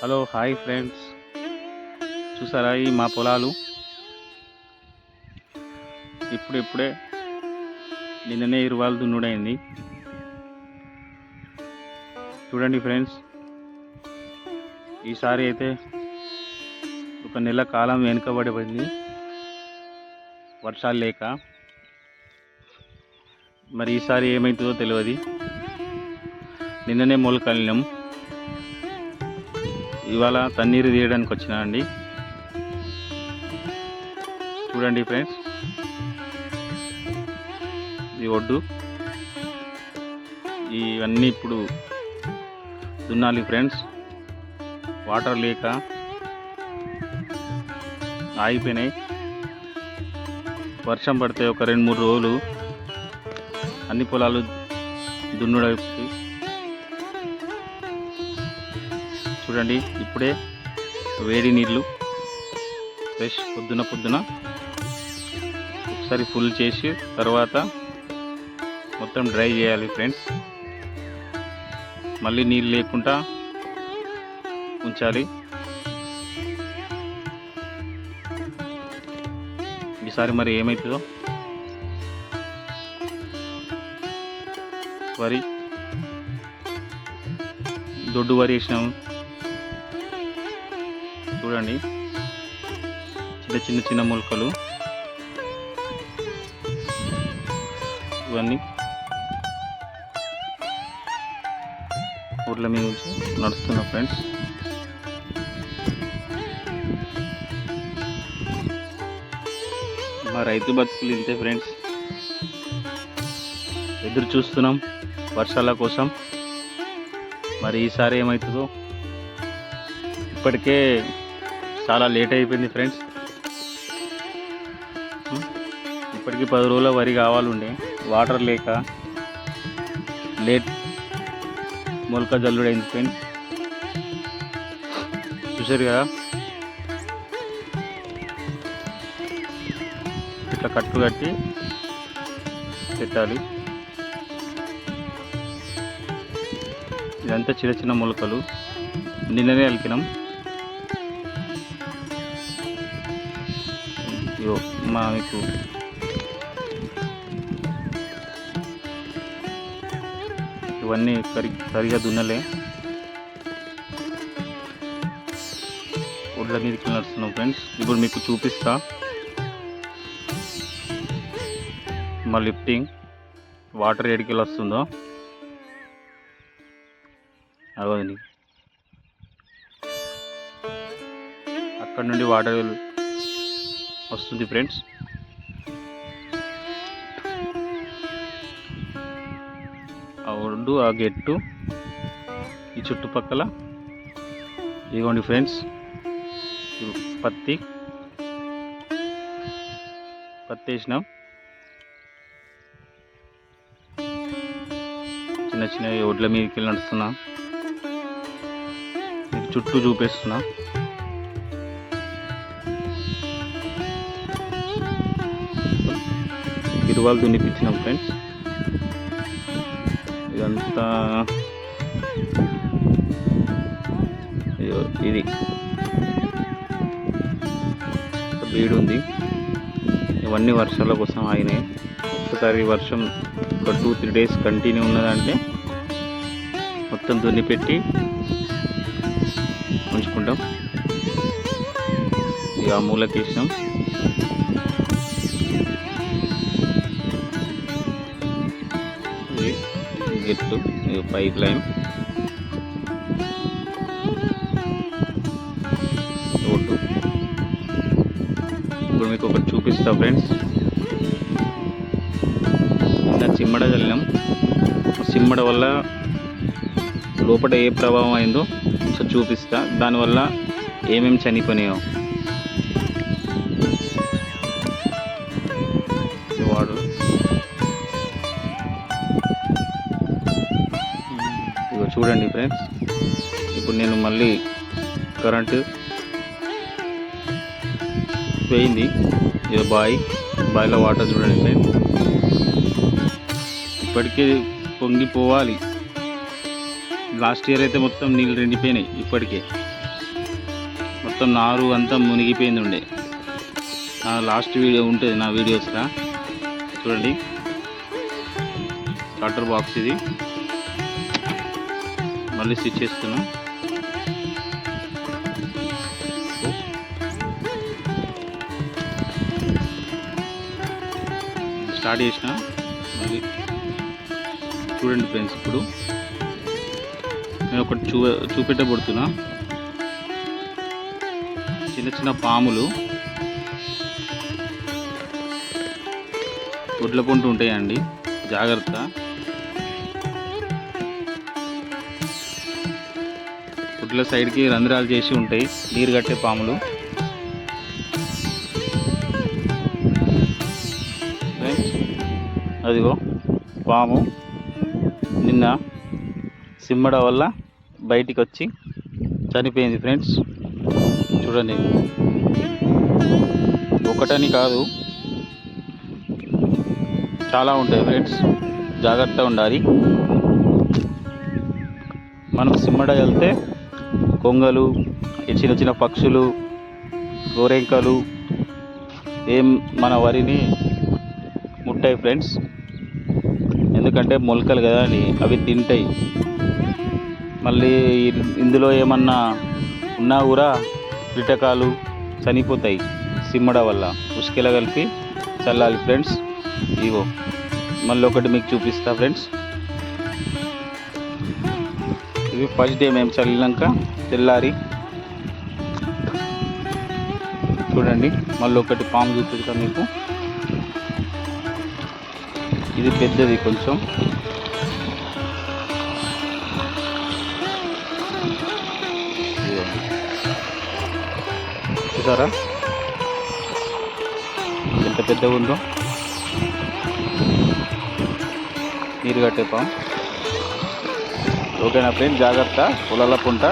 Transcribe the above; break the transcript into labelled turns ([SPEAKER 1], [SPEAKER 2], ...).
[SPEAKER 1] Hello hi friends. చూసారా ఈ మా పొలాలు? ఇప్పుడిప్పుడే నిన్ననే ఇరువాలు దున్నుడైంది. చూడండి ఫ్రెండ్స్ ఈసారి అయితే ఒక నెల కాలం వెనుకబడిపోయింది. వర్షాలు లేక. మరి ఈసారి ఏమవుతుందో తెలియదు. నిన్ననే మొలకలినాం ఇవాళ తన్నీరు తీయడానికి వచ్చినా అండి చూడండి ఫ్రెండ్స్. ఈ ఒడ్డు. ఇవన్నీ ఇప్పుడు దున్నాలి ఫ్రెండ్స్. వాటర్ లేక ఆగిపోయినాయి. వర్షం పడితే ఒక రెండు మూడు రోజులు అన్ని పొలాలు దున్నుడవుతాయి చూడండి ఇప్పుడే వేడి నీళ్ళు ఫ్రెష్ పొద్దున పొద్దున ఒకసారి ఫుల్ చేసి తర్వాత మొత్తం డ్రై చేయాలి ఫ్రెండ్స్. మళ్ళీ నీళ్ళు లేకుండా ఉంచాలి. ఈసారి మరి ఏమవుతుందో వరి దొడ్డు వరి వేసినాము. చూడండి. చిన్న చిన్న చిన్న మొలకలు. ఇవన్నీ ఊర్ల మీద నుంచి నడుస్తున్నా ఫ్రెండ్స్. మా రైతు బతుకులు ఇంతే ఫ్రెండ్స్. ఎదురు చూస్తున్నాం వర్షాల కోసం. మరి ఈసారి ఏమవుతుందో ఇప్పటికే చాలా లేట్ అయిపోయింది ఫ్రెండ్స్. ఇప్పటికీ పది రోజుల వరి కావాలండి. వాటర్ లేక లేట్ మొలక జల్లుడైంది ఫ్రెండ్స్. చూసారు కదా? ఇట్లా కట్టు కట్టి పెట్టాలి. ఇదంతా చిన్న చిన్న మొలకలు. నిన్ననే అలికినాం. ఇగో మా మీకు ఇవన్నీ సరి సరిగా దున్నలే. ఒడ్ల మీదకి నడుస్తున్నాం ఫ్రెండ్స్. ఇప్పుడు మీకు చూపిస్తా. మా లిఫ్టింగ్ వాటర్ ఎడికెళ్ళి వస్తుందో అవ్వదు అక్కడ నుండి వాటర్ వస్తుంది ఫ్రెండ్స్. ఆ ఒడ్డు ఆ గెట్టు ఈ చుట్టుపక్కల ఇదిగోండి ఫ్రెండ్స్. పత్తి. పత్తి వేసినాం. చిన్న చిన్న ఒడ్ల మీదకి వెళ్ళి నడుస్తున్నా. చుట్టూ చూపిస్తున్నా. ఇరువాలు దున్నిపించినాం ఫ్రెండ్స్ ఇదంతా ఇది. బీడు ఉంది. ఇవన్నీ వర్షాల కోసం ఆగినాయి. ఒక్కసారి వర్షం ఒక టూ త్రీ డేస్ కంటిన్యూ ఉన్నదంటే మొత్తం దున్ని పెట్టి ఉంచుకుంటాం. ఇక ఆ మూలకి ఎట్లు పైప్ లైన్. రోడ్డు. ఇప్పుడు మీకు ఒకటి చూపిస్తా ఫ్రెండ్స్. ఇంకా చిమ్మడ చల్లినాం. చిమ్మడ వల్ల లోపల ఏ ప్రభావం అయిందో సో చూపిస్తా. దానివల్ల ఏమేమి చనిపోయినాయో. చూడండి ఫ్రెండ్స్. ఇప్పుడు నేను మళ్ళీ కరెంటు పోయింది. ఇది బాయ్ బాయ్లో వాటర్ చూడండి ఫ్రెండ్స్. ఇప్పటికే పొంగిపోవాలి. లాస్ట్ ఇయర్ అయితే మొత్తం నీళ్ళు రెండిపోయినాయి ఇప్పటికే. మొత్తం నారు అంతా మునిగిపోయింది ఉండే నా లాస్ట్ వీడియో ఉంటుంది నా వీడియోస్లో చూడండి. స్టార్టర్ బాక్స్ ఇది. మళ్ళీ స్టిచ్ చేస్తున్నా స్టార్ట్ చేసిన. మళ్ళీ చూడండి ఫ్రెండ్స్ ఇప్పుడు. నేను ఒకటి చూ చూపెట్టబడుతున్నా. చిన్న చిన్న పాములు గుడ్ల పొంటు ఉంటాయండి. జాగ్రత్త. గుడ్ల సైడ్కి రంధ్రాలు చేసి ఉంటాయి. నీరు కట్టే పాములు. అదిగో పాము. నిన్న సిమ్మడ వల్ల బయటికి వచ్చి చనిపోయింది ఫ్రెండ్స్. చూడండి. ఒకటని కాదు. చాలా ఉంటాయి ఫ్రెండ్స్. జాగ్రత్త ఉండాలి. మనం సిమ్మడ వెళ్తే కొంగలు చిన్న చిన్న పక్షులు గోరెంకలు ఏం మన వరిని ముట్టాయి ఫ్రెండ్స్. ఎందుకంటే మొలకలు కదా అని అవి తింటాయి. మళ్ళీ ఇందులో ఏమన్నా ఉన్నా కూడా కీటకాలు చనిపోతాయి సిమ్మడ వల్ల. ఉసుకెల కలిపి చల్లాలి ఫ్రెండ్స్. ఇవో మళ్ళీ ఒకటి మీకు చూపిస్తా ఫ్రెండ్స్. ఇవి ఫస్ట్ డే మేము చల్లినాక తెల్లారి. చూడండి మళ్ళీ ఒకటి పాము చూపిస్తా మీకు. ఇది పెద్దది కొంచెం. చూసారా? ఎంత పెద్దగా ఉందో. నీరు కట్టే పాము. ఓకేనా ఫ్రెండ్? జాగ్రత్త. పొలాల పుంట.